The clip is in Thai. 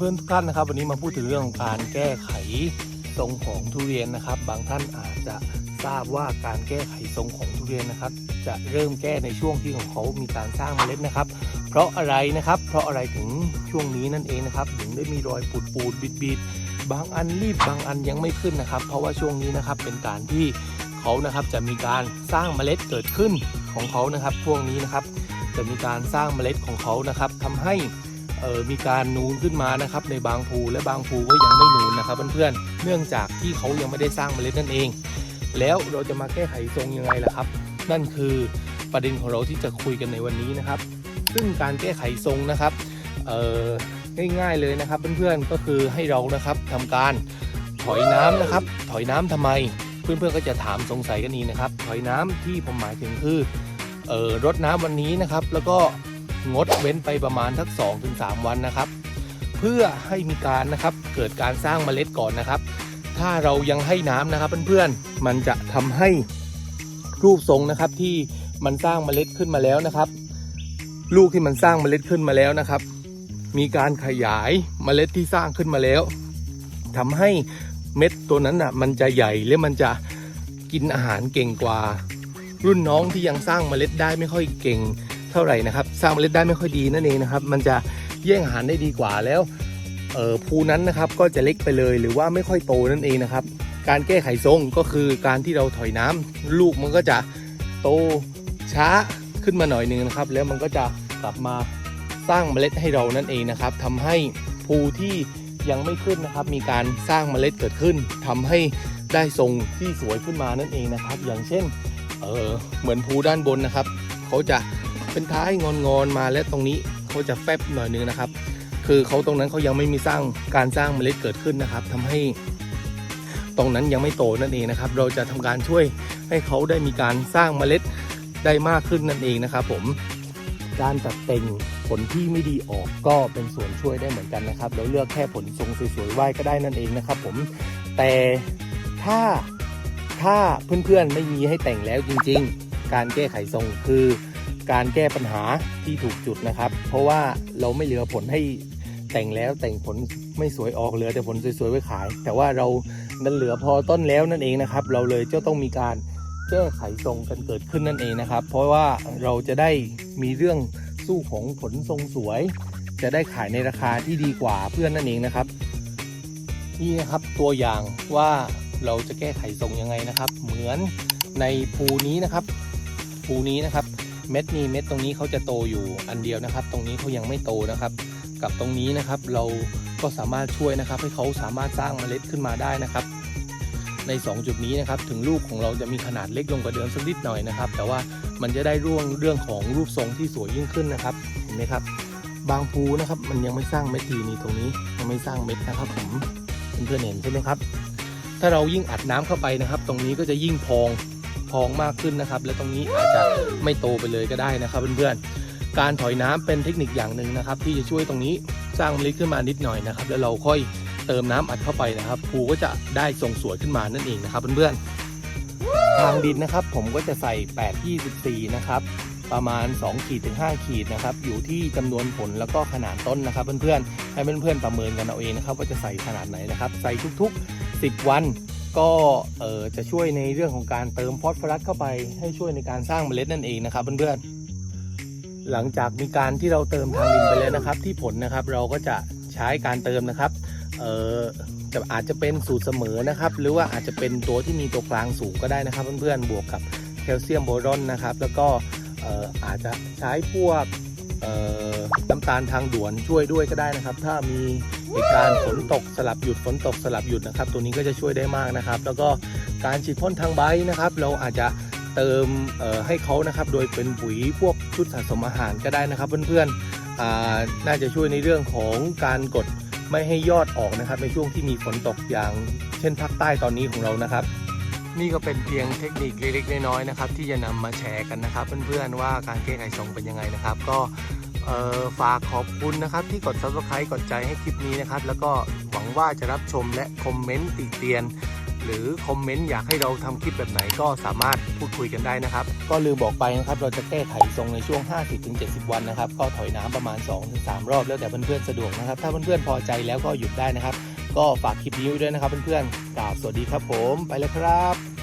เพื่อนทุกท่านนะครับ วันนี้มาพูดถึงเรื่องของการแก้ไขทรงของทุเรียนนะครับ บางท่านอาจจะทราบว่าการแก้ไขทรงของทุเรียนนะครับ จะเริ่มแก้ในช่วงที่ของเขามีการสร้างเมล็ดนะครับ เพราะอะไรนะครับ เพราะอะไรถึงช่วงนี้นั่นเองนะครับถึงได้มีรอยปูดปูดบิดบิดๆบางอันรีบบางอันยังไม่ขึ้นนะครับ เพราะว่าช่วงนี้นะครับเป็นการที่เขานะครับจะมีการสร้างเมล็ดเกิดขึ้นของเขานะครับ ช่วงนี้นะครับ จะมีการสร้างเมล็ดของเขานะครับทำให้ เออมีการนูนขึ้นมานะครับในบางภูและบางภูก็ยังไม่นูนนะครับเพื่อนๆเนื่องจากที่เขายังไม่ได้สร้างเมล็ดนั่นเอง แล้วเราจะมาแก้ไขทรงยังไงล่ะครับ นั่นคือประเด็นของเราที่จะคุยกันในวันนี้นะครับ ซึ่งการแก้ไขทรงนะครับเออง่ายๆเลยนะครับเพื่อนๆก็คือให้เรานะครับทำการถอยน้ำนะครับ ถอยน้ำทำไม เพื่อนๆก็จะถามสงสัยกันนี้นะครับ ถอยน้ำที่ผมหมายถึงคือเออรดน้ำวันนี้นะครับ แล้วก็ งดเว้นไปประมาณทัก2-3 วันนะครับ เพื่อให้มีการนะครับเกิดการสร้างเมล็ดก่อนนะครับ ถ้าเรายังให้น้ำนะครับเพื่อนๆมันจะทำให้รูปทรงนะครับที่มันสร้างเมล็ดขึ้นมาแล้วนะครับ ลูกที่มันสร้างเมล็ดขึ้นมาแล้วนะครับ มีการขยายเมล็ดที่สร้างขึ้นมาแล้วทำให้เม็ดตัวนั้นอะมันจะใหญ่และมันจะกินอาหารเก่งกว่า รุ่นน้องที่ยังสร้างเมล็ดได้ไม่ค่อยเก่ง เท่าไหร่นะครับ สร้างเมล็ดได้ไม่ค่อยดีนั่นเองนะครับ มันจะแย่งอาหารได้ดีกว่าแล้วเอ่อภูนั้นนะครับก็จะเล็กไปเลยหรือว่าไม่ค่อยโตนั่นเองนะครับ การแก้ไขทรงก็คือการที่เราถอยน้ำลูกมันก็จะโตช้าขึ้นมาหน่อยหนึงนะครับ แล้วมันก็จะกลับมาสร้างเมล็ดให้เรานั่นเองนะครับทำให้ภูที่ยังไม่ขึ้นนะครับ มีการสร้างเมล็ดเกิดขึ้นทำให้ได้ทรงที่สวยขึ้นมานั่นเองนะครับ อย่างเช่นเออเหมือนภูด้านบนนะครับเขาจะ เป็นท้ายงอนๆมาและตรงนี้เขาจะแฟบหน่อยนึงนะครับ คือเขาตรงนั้นเขายังไม่มีสร้างการสร้างเมล็ดเกิดขึ้นนะครับทำให้ ตรงนั้นยังไม่โตนั่นเองนะครับ เราจะทำการช่วยให้เขาได้มีการสร้างเมล็ดได้มากขึ้นนั่นเองนะครับ ผมการตัดแต่งผลที่ไม่ดีออกก็เป็นส่วนช่วยได้เหมือนกันนะครับเราเลือกแค่ผลทรงสวยๆไว้ก็ได้นั่นเองนะครับ ผมแต่ถ้าถ้าเพื่อนๆไม่มีให้แต่งแล้วจริง ๆ การแก้ไขทรงคือ การแก้ปัญหาที่ถูกจุดนะครับ เพราะว่าเราไม่เหลือผลให้แต่งแล้วแต่งผลไม่สวยออกเหลือแต่ผลสวยๆไว้ขาย แต่ว่าเรานั้นเหลือพอต้นแล้วนั่นเองนะครับ เราเลยจะต้องมีการแก้ไขทรงกันเกิดขึ้นนั่นเองนะครับ เพราะว่าเราจะได้มีเรื่องสู้ของผลทรงสวย จะได้ขายในราคาที่ดีกว่าเพื่อนนั่นเองนะครับ นี่นะครับตัวอย่างว่าเราจะแก้ไขทรงยังไงนะครับ เหมือนในภูนี้นะครับภูนี้นะครับ เม็ดนี้เม็ดตรงนี้เขาจะโตอยู่อันเดียวนะครับ ตรงนี้เขายังไม่โตนะครับ กับตรงนี้นะครับเราก็สามารถช่วยนะครับ ให้เขาสามารถสร้างเมล็ดขึ้นมาได้นะครับ ใน 2 จุดนี้นะครับถึงลูกของเราจะมีขนาดเล็กลงกว่าเดิมสักนิดหน่อยนะครับ แต่ว่ามันจะได้ร่วงเรื่องของรูปทรงที่สวยยิ่งขึ้นนะครับเห็นไหมครับ บางภูนะครับ มันยังไม่สร้างเม็ดทีนี่ตรงนี้ยังไม่สร้างเม็ดนะครับผมเพื่อนๆเห็นใช่ไหมครับถ้าเรายิ่งอัดน้ำเข้าไปนะครับ ตรงนี้ก็จะยิ่งพอง พองมากขึ้นนะครับ และตรงนี้อาจจะไม่โตไปเลยก็ได้นะครับเพื่อนๆการถอยน้ำเป็นเทคนิคอย่างหนึ่งนะครับ ที่จะช่วยตรงนี้สร้างเมล็ดขึ้นมานิดหน่อยนะครับ แล้วเราค่อยเติมน้ำอัดเข้าไปนะครับภูก็จะได้ทรงสวยขึ้นมานั่นเองนะครับเพื่อนๆทางดินนะครับ ผมก็จะใส่ 8 24 นะครับประมาณ 2 ขีดถึง 5 ขีดนะครับ อยู่ที่จำนวนผลแล้วก็ขนาดต้นนะครับ เพื่อนๆ ให้เพื่อนๆประเมินกันเอาเองนะครับ ว่าจะใส่ขนาดไหนนะครับ ใส่ทุกๆ 10 วัน ก็เอ่อจะช่วยในเรื่องของการเติมฟอสฟอรัสเข้าไปให้ช่วยในการสร้างเมล็ดนั่นเองนะครับเพื่อนๆหลังจากมีการที่เราเติมทางดินไปแล้วนะครับ ที่ผลนะครับเราก็จะใช้การเติมนะครับเอ่อจะอาจจะเป็นสูตรเสมอนะครับ หรือว่าอาจจะเป็นตัวที่มีตัวกลางสูงก็ได้นะครับเพื่อนๆบวกกับแคลเซียมโบรอนนะครับ แล้วก็เอ่ออาจจะใช้พวกเอ่อน้ำตาลทางด่วนช่วยด้วยก็ได้นะครับ ถ้ามี เหตุการฝนตกสลับหยุดฝนตกสลับหยุดนะครับ ตัวนี้ก็จะช่วยได้มากนะครับ แล้วก็การฉีดพ่นทางใบนะครับ เราอาจจะเติมให้เขานะครับ โดยเป็นปุ๋ยพวกชุดสะสมอาหารก็ได้นะครับ เพื่อนๆน่าจะช่วยในเรื่องของการกดไม่ให้ยอดออกนะครับ ในช่วงที่มีฝนตกอย่างเช่นภาคใต้ตอนนี้ของเรานะครับ นี่ก็เป็นเพียงเทคนิคเล็กๆน้อยๆนะครับ ที่จะนำมาแชร์กันนะครับ เพื่อนๆว่าการแก้ไขทรงเป็นยังไงนะครับ ก็ เอ่อฝากขอบคุณนะครับที่กด subscribe กดใจให้คลิปนี้นะครับ แล้วก็หวังว่าจะรับชมและคอมเมนต์ติเตียน หรือคอมเมนต์อยากให้เราทำคลิปแบบไหนก็สามารถพูดคุยกันได้นะครับ ก็ลืมบอกไปนะครับ เราจะแก้ไขทรงในช่วง 50-70 วันนะครับ ก็ถอยน้ำประมาณ 2-3 รอบแล้วแต่เพื่อนๆสะดวกนะครับ ถ้าเพื่อนๆพอใจแล้วก็หยุดได้นะครับ ก็ฝากคลิปนี้ไว้ด้วยนะครับเพื่อนๆกราบสวัสดีครับผมไปแล้วครับ